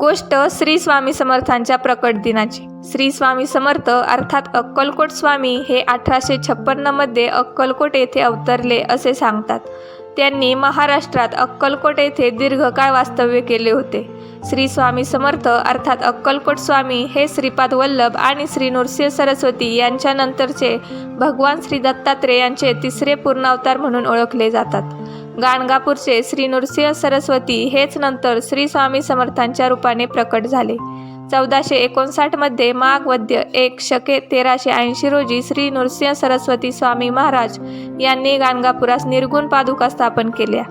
गोष्ट श्री स्वामी समर्थांच्या प्रकट दिनाची. श्री स्वामी समर्थ अर्थात अक्कलकोट स्वामी हे अठराशे छप्पन्नमध्ये अक्कलकोट येथे अवतरले असे सांगतात. त्यांनी महाराष्ट्रात अक्कलकोट येथे दीर्घकाळ वास्तव्य केले होते. श्री स्वामी समर्थ अर्थात अक्कलकोट स्वामी हे श्रीपाद वल्लभ आणि श्री नृसिंह सरस्वती यांच्यानंतरचे भगवान श्री दत्तात्रेय यांचे तिसरे पूर्णावतार म्हणून ओळखले जातात. गाणगापूरचे श्री नृसिंह सरस्वती हेच नंतर श्री स्वामी समर्थांच्या रूपाने प्रकट झाले. चौदाशे एकोणसाठमध्ये माघ वद्य एक शके तेराशे ऐंशी रोजी श्री नृसिंह सरस्वती स्वामी महाराज यांनी गाणगापुरास निर्गुण पादुका स्थापन केल्या.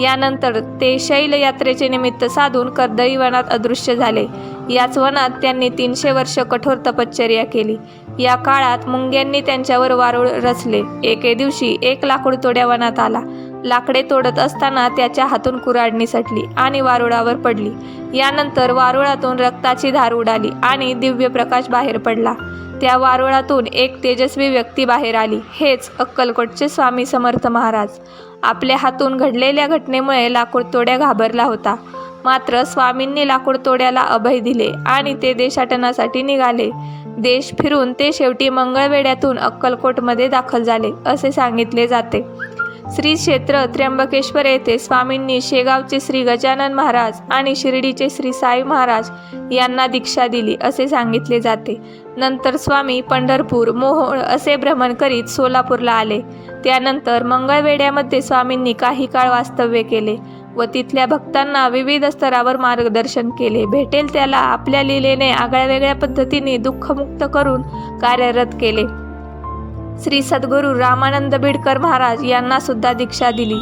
यानंतर ते शैल यात्रेचे निमित्त साधून कर्दळी वनात अदृश्य झाले. याच वनात त्यांनी तीनशे वर्ष कठोर तपश्चर्या केली. या काळात मुंग्यांनी त्यांच्यावर वारूळ रचले. एके दिवशी एक लाकूड तोड्या वनात आला. लाकडे तोडत असताना त्याच्या हातून कुऱ्हाडणी सटली आणि वारुळावर पडली. यानंतर वारुळातून रक्ताची धार उडाली आणि दिव्य प्रकाश बाहेर पडला. त्या वारुळातून एक तेजस्वी व्यक्ती बाहेर आली. हेच अक्कलकोटचे स्वामी समर्थ महाराज. आपल्या हातून घडलेल्या घटनेमुळे लाकूडतोड्या घाबरला होता. मात्र स्वामींनी लाकूडतोड्याला अभय दिले आणि ते देशाटनासाठी निघाले. देश फिरून ते शेवटी मंगळवेड्यातून अक्कलकोटमध्ये दाखल झाले असे सांगितले जाते. श्री क्षेत्र त्र्यंबकेश्वर येथे स्वामींनी शेगावचे श्री गजानन महाराज आणि शिर्डीचे श्री साई महाराज यांना दीक्षा दिली असे सांगितले जाते. नंतर स्वामी पंढरपूर मोहोळ असे भ्रमण करीत सोलापूरला आले. त्यानंतर मंगळवेड्यामध्ये स्वामींनी काही काळ वास्तव्य केले व तिथल्या भक्तांना विविध स्तरावर मार्गदर्शन केले. भेटेल त्याला आपल्या लिलेने आगळ्यावेगळ्या पद्धतीने दुःखमुक्त करून कार्यरत केले. श्री सद्गुरू रामानंद बिडकर महाराज यांना सुद्धा दीक्षा दिली.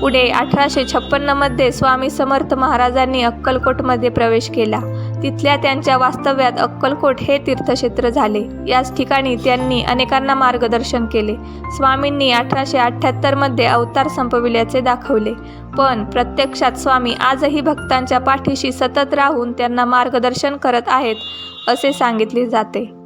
पुढे अठराशे छप्पन्नमध्ये स्वामी समर्थ महाराजांनी अक्कलकोटमध्ये प्रवेश केला. तिथल्या त्यांच्या वास्तव्यात अक्कलकोट हे तीर्थक्षेत्र झाले. याच ठिकाणी त्यांनी अनेकांना मार्गदर्शन केले. स्वामींनी अठराशे अठ्ठ्याहत्तरमध्ये अवतार संपविल्याचे दाखवले. पण प्रत्यक्षात स्वामी आजही भक्तांच्या पाठीशी सतत राहून त्यांना मार्गदर्शन करत आहेत असे सांगितले जाते.